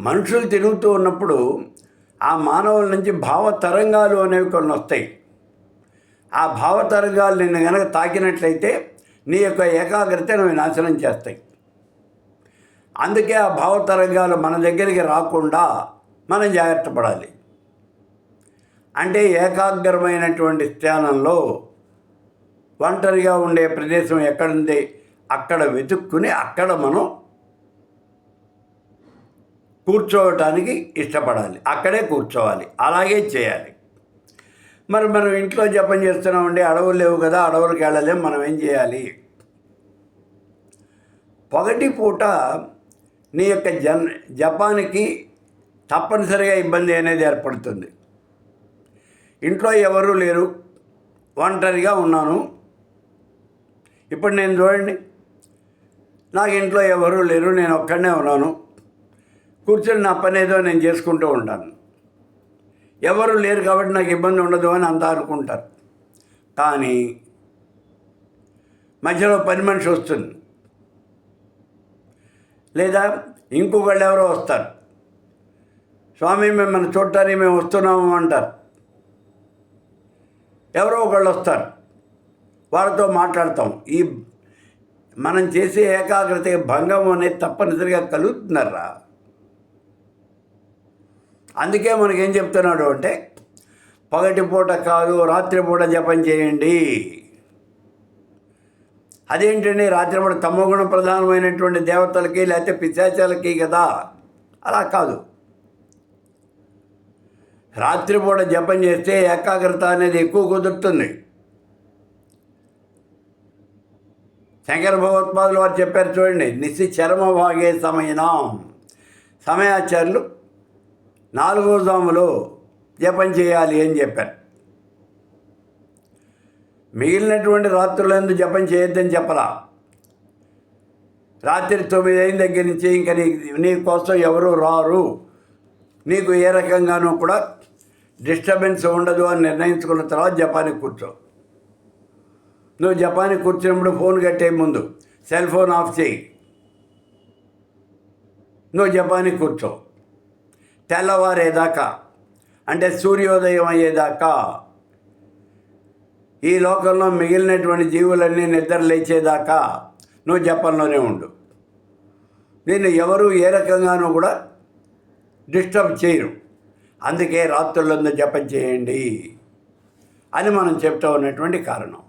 మనుషులు తిరుగుతూ ఉన్నప్పుడు ఆ మానవుల నుంచి భావ తరంగాలు అనేవి కొన్ని వస్తాయి. ఆ భావ తరంగాలు నిన్ను కనుక తాకినట్లయితే నీ యొక్క ఏకాగ్రతను నాశనం చేస్తాయి. అందుకే ఆ భావ తరంగాలు మన దగ్గరికి రాకుండా మనం జాగ్రత్త పడాలి. అంటే ఏకాగ్రమైనటువంటి స్థానంలో ఒంటరిగా ఉండే ప్రదేశం ఎక్కడుంది? అక్కడ వెతుక్కుని అక్కడ మనం కూర్చోవటానికి ఇష్టపడాలి. అక్కడే కూర్చోవాలి. అలాగే చేయాలి. మరి మనం ఇంట్లో జపం చేస్తున్నామండి అడవులు లేవు కదా అడవులకు వెళ్ళలేం మనం ఏం చేయాలి? పొగటి పూట నీ యొక్క జన్ జపానికి తప్పనిసరిగా ఇబ్బంది అనేది ఏర్పడుతుంది. ఇంట్లో ఎవరూ లేరు. ఒంటరిగా ఉన్నాను. ఇప్పుడు నేను చూడండి. నాకు ఇంట్లో ఎవరూ లేరు నేను ఒక్కడనే ఉన్నాను. కూర్చొని నా పని ఏదో నేను చేసుకుంటూ ఉంటాను ఎవరు లేరు కాబట్టి నాకు ఇబ్బంది ఉండదు అని అంతా అనుకుంటారు. కానీ మధ్యలో పని మనిషి వస్తుంది. లేదా ఇంకొకళ్ళు ఎవరో వస్తారు. స్వామి మిమ్మల్ని చూడటానికి మేము వస్తున్నాము అంటారు. ఎవరో ఒకళ్ళు వస్తారు. వాళ్ళతో మాట్లాడతాం. ఈ మనం చేసే ఏకాగ్రత భంగం అనేది తప్పనిసరిగా కలుగుతున్నారా అందుకే మనకేం చెప్తున్నాడు అంటే పగటి పూట కాదు రాత్రిపూట జపం చేయండి. అదేంటండి రాత్రిపూట తమోగుణ ప్రధానమైనటువంటి దేవతలకి లేకపోతే పిశాచాలకి కదా? అలా కాదు. రాత్రిపూట జపం చేస్తే ఏకాగ్రత అనేది ఎక్కువ కుదురుతుంది. శంకర భగవత్పాదులు వారు చెప్పారు చూడండి నిశ్చి చర్మ భాగే సమయనం. సమయాచార్యులు నాలుగో జాములో జపం చేయాలి అని చెప్పారు. మిగిలినటువంటి రాత్రులందు జపం చేయొద్దని చెప్పలా. రాత్రి తొమ్మిది అయిన దగ్గర నుంచి ఇంకా నీ నీ కోసం ఎవరు రారు. నీకు ఏ రకంగానూ కూడా డిస్టర్బెన్స్ ఉండదు అని నిర్ణయించుకున్న తర్వాత జపానికి కూర్చో. నువ్వు జపానికి కూర్చున్నప్పుడు ఫోన్ కట్టే ముందు సెల్ ఫోన్ ఆఫ్ చేయి. నువ్వు జపానికి కూర్చో. తెల్లవారేదాకా అంటే సూర్యోదయం అయ్యేదాకా ఈ లోకంలో మిగిలినటువంటి జీవులన్నీ నిద్ర లేచేదాకా నువ్వు జపంలోనే ఉండు. నేను ఎవరు ఏ రకంగానూ కూడా డిస్టర్బ్ చేయరు. అందుకే రాత్రులందు జపం చేయండి అని మనం చెప్తా ఉన్నటువంటి కారణం.